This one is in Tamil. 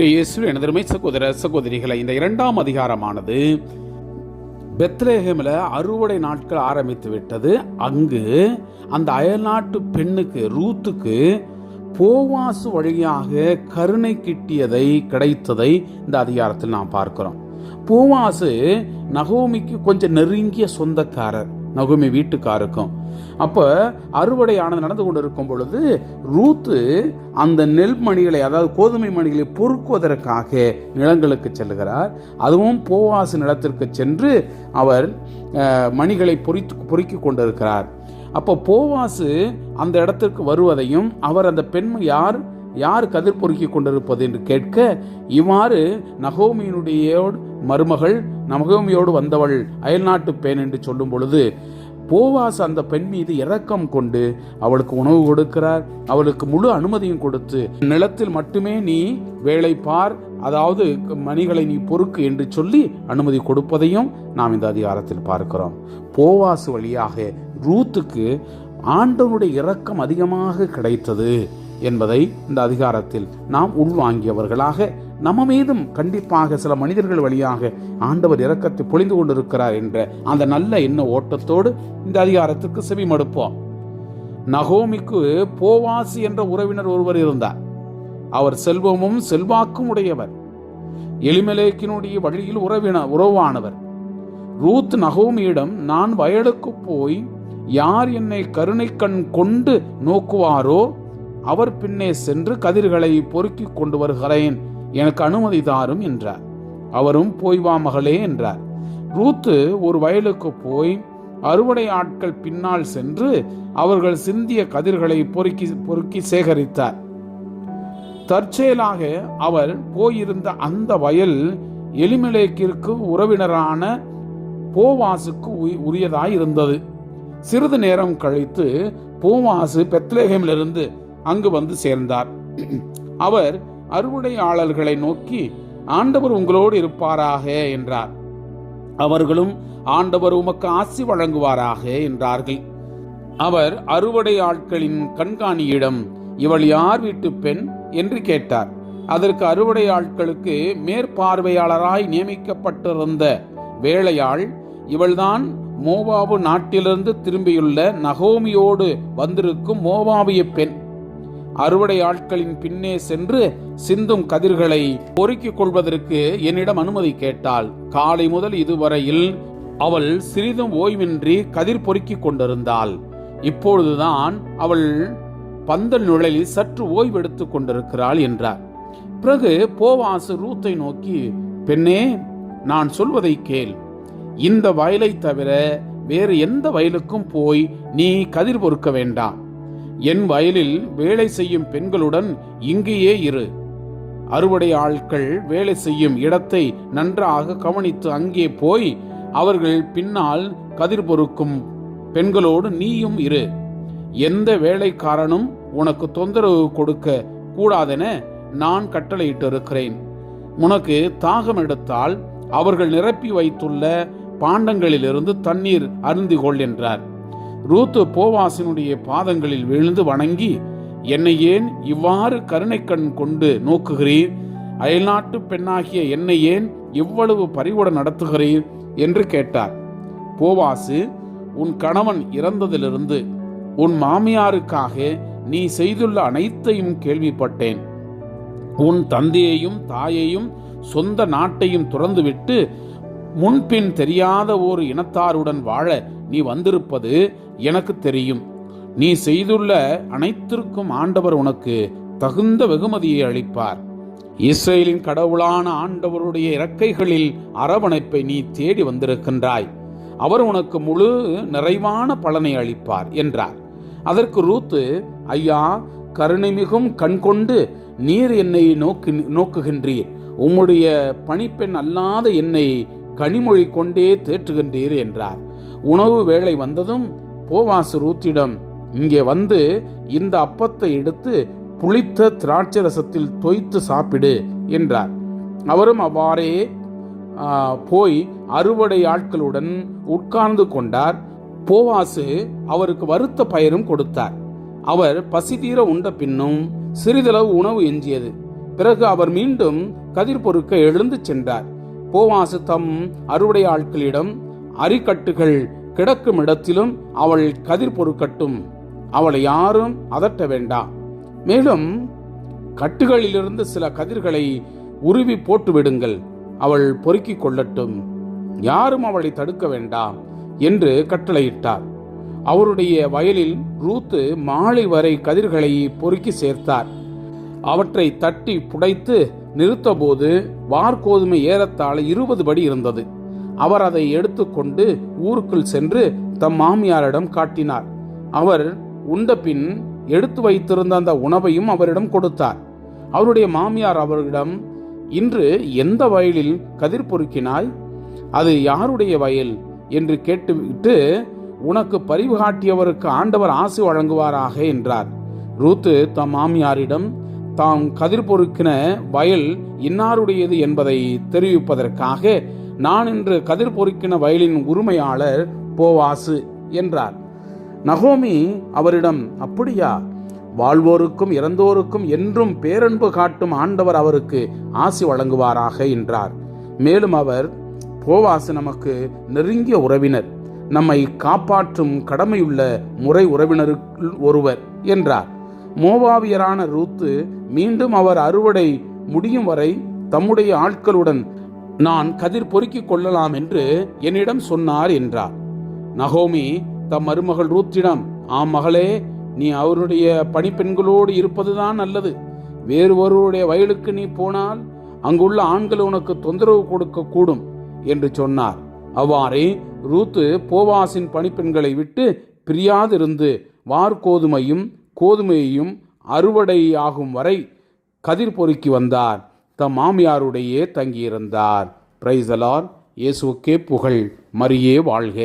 கிரேயேசு எனதருமை சகோதர சகோதரிகளை இந்த இரண்டாம் அதிகாரமானது பெத்லேஹேமில் அறுவடை நாட்கள் ஆரம்பித்து விட்டது. அங்கு அந்த அயல்நாட்டு பெண்ணுக்கு ரூத்துக்கு போவாசு வழியாக கருணை கிட்டியதை கிடைத்ததை இந்த அதிகாரத்தில் நாம் பார்க்கிறோம். போவாசு நகோமிக்கு கொஞ்சம் நெருங்கிய சொந்தக்காரர். நகோமி வீட்டுக்காருக்கும். அப்போ அறுவடையானது நடந்து கொண்டு இருக்கும் பொழுது ரூத்து அந்த நெல் மணிகளை அதாவது கோதுமை மணிகளை பொறுக்குவதற்காக நிலங்களுக்கு செல்கிறார் அதுவும் போவாசு நிலத்திற்கு சென்று அவர் மணிகளை பொறித்து பொறுக்கி கொண்டிருக்கிறார். அப்போ போவாசு அந்த இடத்திற்கு வருவதையும் அவர் அந்த பெண் யார் யார் கதிர் பொறுக்கி கொண்டிருப்பது என்று கேட்க இவ்வாறு நகோமியினுடைய மருமகள் நகோமியோடு வந்தவள் அயல்நாட்டு பெண் என்று சொல்லும் பொழுது போவாஸ் அந்த பெண் மீது இரக்கம் கொண்டு அவளுக்கு உணவு கொடுக்கிறார். அவளுக்கு முழு அனுமதியும் கொடுத்து நிலத்தில் மட்டுமே நீ வேலை பார். அதாவது மணிகளை நீ பொறுக்கு என்று சொல்லி அனுமதி கொடுப்பதையும் நாம் இந்த அதிகாரத்தில் பார்க்கிறோம். போவாசு வழியாக ரூத்துக்கு ஆண்டவனுடைய இரக்கம் அதிகமாக கிடைத்தது என்பதை இந்த அதிகாரத்தில் நாம் உள்வாங்கியவர்களாக நம்ம மீதும் கண்டிப்பாக சில மனிதர்கள் வழியாக ஆண்டவர் இறக்கத்தை பொழிந்து கொண்டிருக்கிறார் என்ற அந்த நல்ல எண்ண ஓட்டத்தோடு இந்த அதிகாரத்துக்கு செவி மடுப்போம் நகோமிக்கு போவாசி என்ற உறவினர் ஒருவர் இருந்தார். அவர் செல்வமும் செல்வாக்கும் உடையவர். எலிமலேக்கினுடைய வழியில் உறவின உறவானவர். ரூத் நகோமியிடம் நான் வயலுக்கு போய் யார் என்னை கருணை கண் கொண்டு நோக்குவாரோ அவர் பின்னே சென்று கதிர்களை பொறுக்கி கொண்டு வருகிறேன். எனக்கு அனுமதி தாரும் என்றார். அவரும் போய் வா மகளே என்றார். ரூத்து ஒரு வயலுக்கு போய் அறுவடை ஆட்கள் பின்னால் சென்று அவர்கள் சிந்திய கதிர்களை பொறுக்கி பொறுக்கி சேகரித்தார். தற்செயலாக அவர் போயிருந்த அந்த வயல் எலிமலேக்கிற்கு உறவினரான போவாசுக்கு உரியதாய் இருந்தது சிறிது நேரம் கழித்து போவாசு பெத்லேஹேமிலிருந்து அங்கு வந்து சேர்ந்தார். அவர் அறுவடையாளர்களை நோக்கி ஆண்டவர் உங்களோடு இருப்பாராக என்றார். அவர்களும் ஆண்டவர் உமக்கு ஆசி வழங்குவாராக என்றார்கள். அவர் அறுவடை ஆட்களின் கண்காணியிடம் இவள் யார் வீட்டு பெண்? என்று கேட்டார். அதற்கு அறுவடை ஆட்களுக்கு மேற்பார்வையாளராய் நியமிக்கப்பட்டிருந்த வேலையாள் இவள்தான் மோவாபு நாட்டிலிருந்து திரும்பியுள்ள நகோமியோடு வந்திருக்கும் மோவாபிய பெண். அறுவடை ஆட்களின் பின்னே சென்று சிந்தும் கதிர்களை பொறுக்கிக் கொள்வதற்கு என்னிடம் அனுமதி கேட்டாள். காலை முதல் இதுவரையில் அவள் சிறிதும் ஓய்வின்றி கதிர் பொறுக்கிக் கொண்டிருந்தாள். இப்பொழுதுதான் அவள் பந்தல் நுழையில் சற்று ஓய்வெடுத்துக் கொண்டிருக்கிறாள் என்றார். பிறகு போவாசு ரூத்தை நோக்கி பெண்ணே நான் சொல்வதை கேள். இந்த வயலை தவிர வேறு எந்த வயலுக்கும் போய் நீ கதிர் பொறுக்க வேண்டாம். என் வயலில் வேலை செய்யும் பெண்களுடன் இங்கேயே இரு. அறுவடை ஆட்கள் வேலை செய்யும் இடத்தை நன்றாக கவனித்து அங்கே போய் அவர்கள் பின்னால் கதிர் பொறுக்கும் பெண்களோடு நீயும் இரு. எந்த வேலைக்காரனும் உனக்கு தொந்தரவு கொடுக்க கூடாதென நான் கட்டளையிட்டிருக்கிறேன். உனக்கு தாகம் எடுத்தால் அவர்கள் நிரப்பி வைத்துள்ள பாண்டங்களிலிருந்து தண்ணீர் அருந்திகொள் என்றார். ரூத்து போவாசினுடைய பாதங்களில் விழுந்து வணங்கி என்னை ஏன் இவ்வாறு கருணை கண் கொண்டு நோக்குகிறீர்? அயல்நாட்டு பெண்ணாகிய என்னை ஏன் இவ்வளவு பரிவுடன் நடத்துகிறீர்? என்று கேட்டார். போவாசு உன் கணவன் இறந்ததிலிருந்து உன் மாமியாருக்காக நீ செய்துள்ள அனைத்தையும் கேள்விப்பட்டேன். உன் தந்தையையும் தாயையும் சொந்த நாட்டையும் துறந்துவிட்டு முன்பின் தெரியாத ஒரு இனத்தாருடன் வாழ நீ வந்திருப்பது எனக்கு தெரியும். நீ செய்துள்ள அனைத்திற்கும் ஆண்டவர் உனக்கு தகுந்த வெகுமதியை அளிப்பார். இஸ்ரேலின் கடவுளான ஆண்டவருடைய இறக்கைகளில் அரவணைப்பை நீ தேடி வந்திருக்கின்றாய். அவர் உனக்கு முழு நிறைவான பலனை அளிப்பார் என்றார். அதற்கு ரூத்து ஐயா கருணை கண்கொண்டு நீர் என்னை நோக்கி நோக்குகின்றீர். உம்முடைய பணிப்பெண் அல்லாத என்னை கனிமொழி கொண்டே தேற்றுகின்றீர் என்றார். உணவு வேளை வந்ததும் போவாசு ரூத்திடம். இங்கே வந்து இந்த அப்பத்தை எடுத்து புளித்த திராட்சை ரசத்தில் தோய்த்து சாப்பிடு என்றார். அவரும் அவ்வாறே போய் அறுவடை ஆட்களுடன் உட்கார்ந்து கொண்டார். போவாசு அவருக்கு வருத்த பயரும் கொடுத்தார். அவர் பசி தீர உண்ட பின்னும் சிறிதளவு உணவு எஞ்சியது. பிறகு அவர் மீண்டும் கதிர் பொறுக்க எழுந்து சென்றார். போவாசு தம் அறுவடை ஆட்களிடம் அரிக்கட்டுகள் கிடக்கும் இடத்திலும் அவள் கதிர் பொறுக்கட்டும். அவளை யாரும் அதட்ட வேண்டாம் மேலும் கட்டுகளிலிருந்து சில கதிர்களை உருவி போட்டு விடுங்கள் அவள் பொறுக்கிக் கொள்ளட்டும். யாரும் அவளை தடுக்க வேண்டாம் என்று கட்டளையிட்டார். அவருடைய வயலில் ரூத்து மாலை வரை கதிர்களை பொறுக்கி சேர்த்தார். அவற்றை தட்டி புடைத்து நிறுத்தபோது வார்கோதுமை ஏறத்தாழ இருபது படி இருந்தது. அவர் அதை எடுத்துக்கொண்டு ஊருக்குள் சென்று தம் மாமியாரிடம் காட்டினார். அவர் உண்ட பின் எடுத்து வைத்திருந்த அந்த உணவையும் அவரிடம் கொடுத்தார். அவருடைய மாமியார் அவரிடம் இன்று எந்த வயலில் கதிர் பொறுக்கினாய்? அது யாருடைய வயல்? என்று கேட்டுவிட்டு உனக்கு பரிவு காட்டியவருக்கு ஆண்டவர் ஆசி வழங்குவாராக என்றார். ரூத்து தம் மாமியாரிடம் தாம் கதிர் பொறுக்கின வயல் இன்னாருடையது என்பதை தெரிவிப்பதற்காக நான் இன்று கதிர் பொறுக்கின வயலின் உரிமையாளர் போவாசு என்றார். நகோமி அவரிடம் அப்படியா? வாழ்வோருக்கும் இறந்தோருக்கும் என்றும் பேரன்பு காட்டும் ஆண்டவர் அவருக்கு ஆசி வழங்குவாராக என்றார். மேலும் அவர் போவாசு நமக்கு நெருங்கிய உறவினர். நம்மை காப்பாற்றும் கடமையுள்ள முறை உறவினருக்குள் ஒருவர் என்றார். மோவாவியரான ரூத்து மீண்டும் அவர் அறுவடை முடியும் வரை தம்முடைய ஆட்களுடன் நான் கதிர் பொறுக்கிக் கொள்ளலாம் என்று என்னிடம் சொன்னார் என்றார். நகோமி தம் மருமகள் ரூத்திடம் ஆம் மகளே நீ அவருடைய பணிப்பெண்களோடு இருப்பதுதான் நல்லது. வேறு ஒருவருடைய வயலுக்கு நீ போனால் அங்குள்ள ஆண்கள் உனக்கு தொந்தரவு கொடுக்க கூடும் என்று சொன்னார். அவ்வாறே ரூத்து போவாசின் பணிப்பெண்களை விட்டு பிரியாதிருந்து வார்கோதுமையும் கோதுமையையும் அறுவடை ஆகும் வரை கதிர் பொறுக்கி வந்தார். தம் மாமியாருடையே தங்கியிருந்தார். பிரைசலார் இயேசுக்கே புகழ். மரியே வாழ்க.